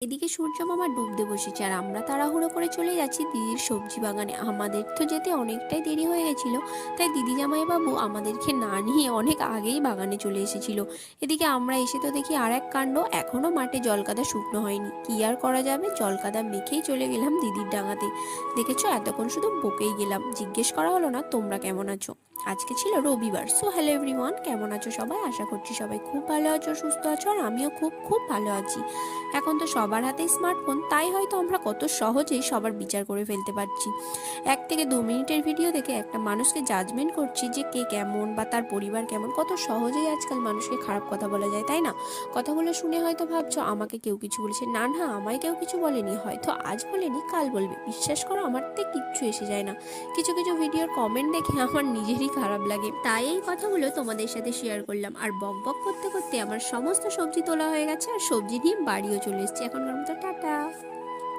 এদিকে সূর্য মামা ডুবতে বসেছে আর আমরা তাড়াহুড়ো করে চলে যাচ্ছি দিদির সবজি বাগানে। আমাদের তো যেতে অনেকটাই দেরি হয়ে গেছিল, তাই দিদি জামাইবাবু আমাদেরকে না নিয়ে অনেক আগেই বাগানে চলে এসেছিল। এদিকে আমরা এসে তো দেখি আর এক কাণ্ড, এখনও মাঠে জলকাদা শুকনো হয়নি। কি আর করা যাবে? জলকাদা মেখেই চলে গেলাম দিদির ডাঙাতে। দেখেছ? এতক্ষণ শুধু বকেই গেলাম। জিজ্ঞেস করা হলো না, তোমরা কেমন আছো? আজকে ছিল রবিবার। সো হ্যালো এভরিওয়ান কেমন আছো সবাই? আশা করছি সবাই খুব ভালো আছো, সুস্থ আছো, আর আমিও খুব খুব ভালো আছি। এখন তো সবার হাতে স্মার্টফোন তাই হয়তো আমরা কত সহজেই সবার বিচার করে ফেলতে পারছি। এক থেকে দু মিনিটের ভিডিও দেখে একটা মানুষকে জাজমেন্ট করছি যে কে কেমন বা তার পরিবার কেমন। কত সহজেই আজকাল মানুষকে খারাপ কথা বলা যায়, তাই না? কথাগুলো শুনে হয়তো ভাবছ, আমাকে কেউ কিছু বলেছে। না না, আমায় কেউ কিছু বলেনি। হয়তো আজ বলেনি, কাল বলবে। বিশ্বাস করো, আমার তো কিচ্ছু এসে যায় না। কিছু কিছু ভিডিওর কমেন্ট দেখে আমার নিজেরই খারাপ লাগে। তাই এই কথাগুলো তোমাদের সাথে শেয়ার করলাম। আর বক বক করতে করতে আমার সমস্ত সবজি তোলা হয়ে গেছে। আর সবজি নিয়ে বাড়িও চলে এসেছি। এখনকার মতো টাটা।